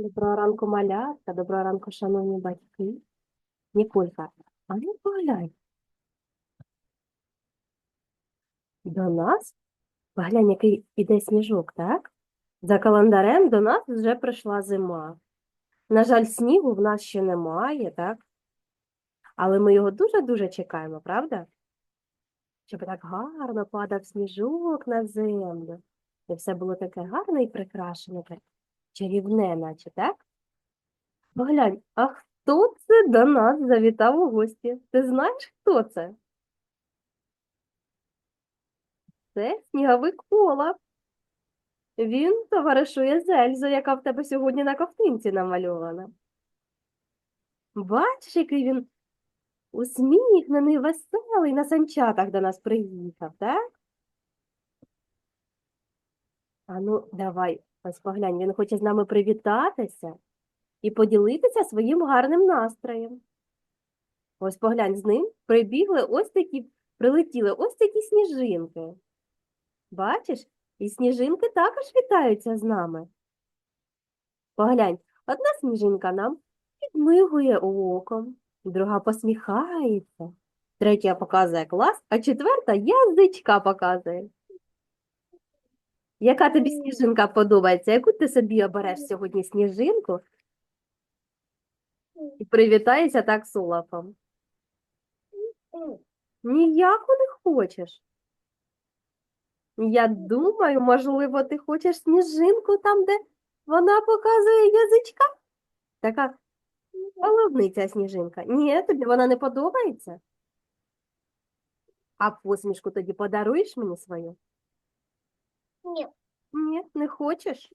Доброго ранку, малятка, доброго ранку, шановні батьки. Ніколька, а ну поглянь. До нас, поглянь, який іде сніжок, так? За календарем до нас вже прийшла зима. На жаль, снігу в нас ще немає, так? Але ми його дуже-дуже чекаємо, правда? Щоб так гарно падав сніжок на землю. І все було таке гарне і прикрашене, чарівне, наче, так? Поглянь, а хто це до нас завітав у гості? Ти знаєш, хто це? Це сніговик Олаф. Він товаришує з Ельзою, яка в тебе сьогодні на ковтинці намальована. Бачиш, який він усміхнений, веселий, на санчатах до нас приїхав, так? А ну, давай, ось поглянь, він хоче з нами привітатися і поділитися своїм гарним настроєм. Ось поглянь, з ним прибігли ось такі, прилетіли ось такі сніжинки. Бачиш? І сніжинки також вітаються з нами. Поглянь, одна сніжинка нам підмигує оком, друга посміхається, третя показує клас, а четверта язичка показує. Яка тобі сніжинка подобається? Яку ти собі обереш сьогодні сніжинку і привітаєшся так з Олафом? Ніяку не хочеш. Я думаю, можливо, ти хочеш сніжинку там, де вона показує язичка? Така половниця сніжинка. Ні, тобі вона не подобається? А посмішку тоді подаруєш мені свою? Ні. Ні, не хочеш?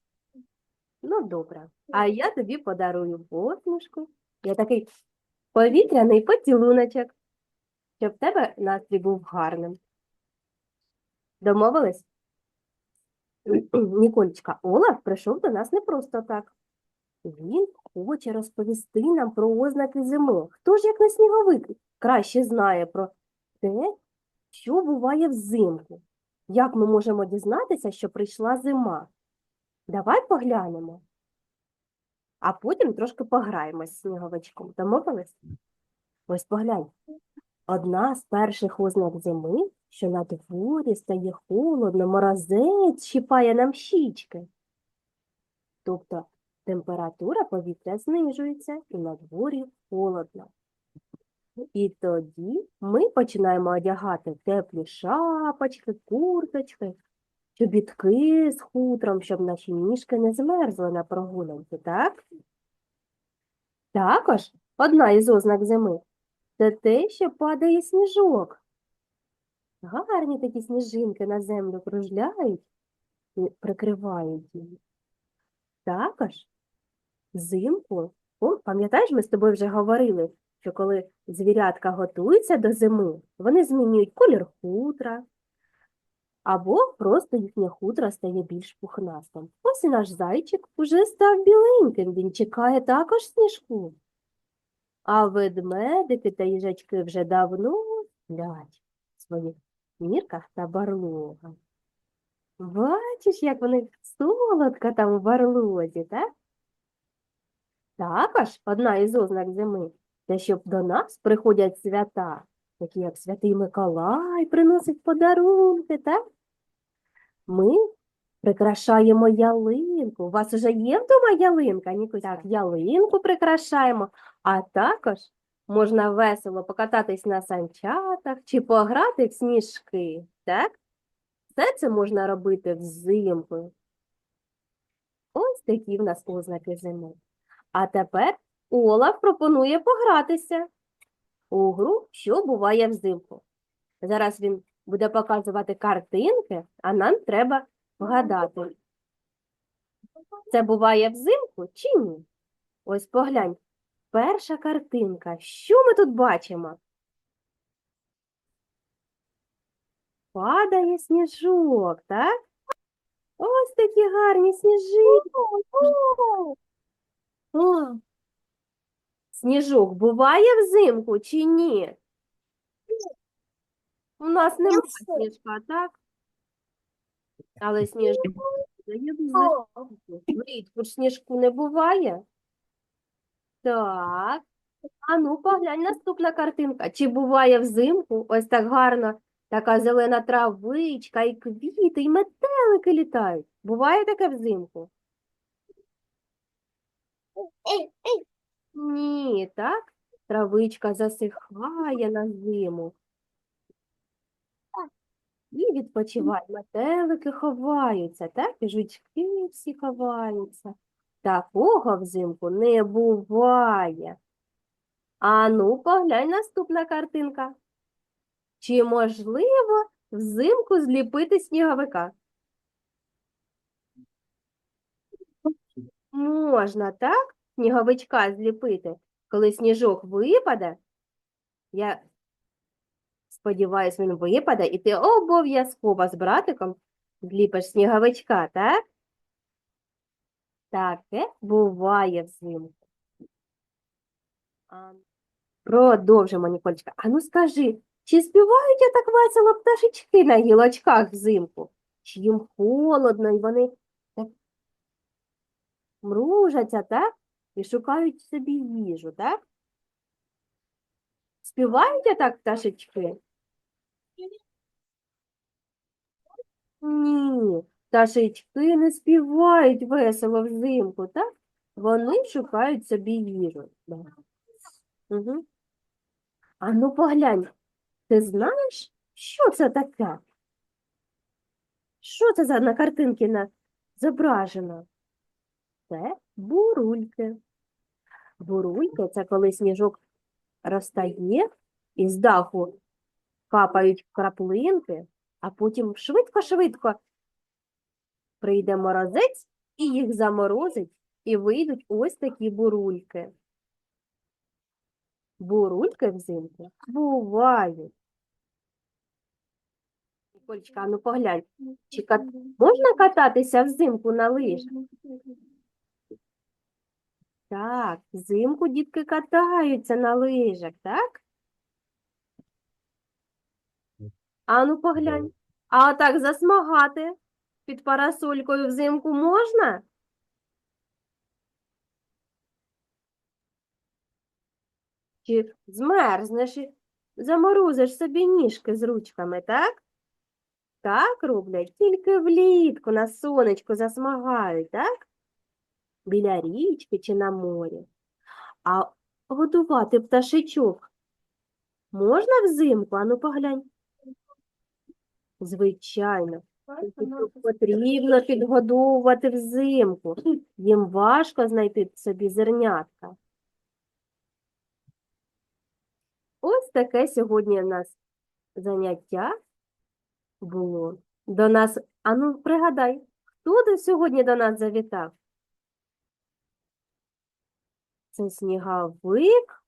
Ну, добре. А я тобі подарую посмішку. Я такий повітряний поцілуночок, щоб в тебе настрій був гарним. Домовились? Ніколечка, Олаф прийшов до нас не просто так. Він хоче розповісти нам про ознаки зими. Хто ж, як не сніговик, краще знає про те, що буває взимку. Як ми можемо дізнатися, що прийшла зима? Давай поглянемо. А потім трошки пограємось з сніговичком. Домовились? Ось поглянь. Одна з перших ознак зими, що на дворі стає холодно, морозець щипає нам щічки. Тобто температура повітря знижується і на дворі холодно. І тоді ми починаємо одягати теплі шапочки, курточки, чобітки з хутром, щоб наші ніжки не змерзли на прогулянці, так? Також одна із ознак зими це те, що падає сніжок. Гарні такі сніжинки на землю кружляють і прикривають її. Також взимку, о, пам'ятаєш, ми з тобою вже говорили, що коли звірятка готуються до зими, вони змінюють колір хутра, або просто їхнє хутро стає більш пухнастим. Ось і наш зайчик уже став біленьким, він чекає також сніжку. А ведмедики та їжачки вже давно сплять в своїх мірках та барлогах. Бачиш, як вони солодко там у барлозі, так? Також одна із ознак зими те, що до нас приходять свята, такі як Святий Миколай, приносить подарунки, так? Ми прикрашаємо ялинку. У вас уже є вдома ялинка? Ніко? Так, ялинку прикрашаємо, а також можна весело покататись на санчатах чи пограти в сніжки, так? Все це можна робити взимку. Ось такі в нас ознаки зими. А тепер Олаф пропонує погратися у гру, що буває взимку. Зараз він буде показувати картинки, а нам треба вгадати, це буває взимку чи ні? Ось поглянь, перша картинка. Що ми тут бачимо? Падає сніжок, так? Ось такі гарні сніжинки. О, Сніжок буває взимку чи ні? У нас немає сніжка, так? Але сніжок Влітку ж сніжку не буває. Так. А ну, поглянь, наступна картинка. Чи буває взимку ось так гарно така зелена травичка, і квіти, і метелики літають? Буває таке взимку? Ні, так? Травичка засихає на зиму. І відпочиває. Метелики ховаються, так? І жучки всі ховаються. Такого взимку не буває. А ну, поглянь, наступна картинка. Чи можливо взимку зліпити сніговика? Можна, так? Сніговичка зліпити. Коли сніжок випаде, я сподіваюсь, він випаде, і ти обов'язково з братиком зліпиш сніговичка, так? Таке буває взимку. Продовжимо, Ніколечка. А ну скажи, чи співають так весело пташечки на гілочках взимку? Чи їм холодно, і вони так мружаться, так? І шукають собі їжу, так? Співають так пташечки? Ні, пташечки не співають весело взимку, так? Вони шукають собі їжу. Да. Угу. А ну поглянь, ти знаєш, що це таке? Що це за на картинці на... зображено? Це бурульки. Бурульки це коли сніжок розтає, і з даху капають краплинки, а потім швидко-швидко прийде морозець і їх заморозить, і вийдуть ось такі бурульки. Бурульки взимку бувають. Ніколечка, а ну поглянь, чи кат- можна кататися взимку на лижах? Так, взимку дітки катаються на лижах, так? А ну поглянь. А отак засмагати під парасолькою взимку можна? Чи змерзнеш і заморозиш собі ніжки з ручками, так? Так роблять, тільки влітку на сонечку засмагають, так? Біля річки чи на морі. А годувати пташечок можна взимку? Ану поглянь. Звичайно. Потрібно підгодовувати взимку. Їм важко знайти собі зернятка. Ось таке сьогодні у нас заняття було. До нас, ану, пригадай, хто сьогодні до нас завітав? Це сніговик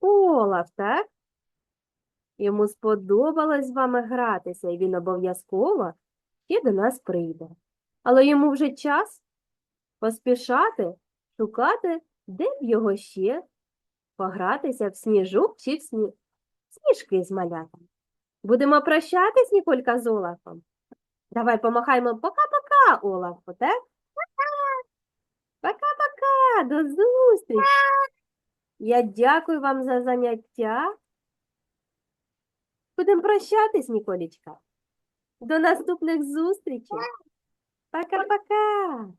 Олаф, так? Йому сподобалось з вами гратися, і він обов'язково ще до нас прийде. Але йому вже час поспішати, шукати, де б його ще погратися в сніжок чи в сні... сніжки з малятами. Будемо прощатись, Ніколька, з Олафом? Давай помахаємо пока-пока, Олафу, так? Зустрічі. Я дякую вам за заняття. Будемо прощатись, Ніколічка. До наступних зустрічей. Пока-пока.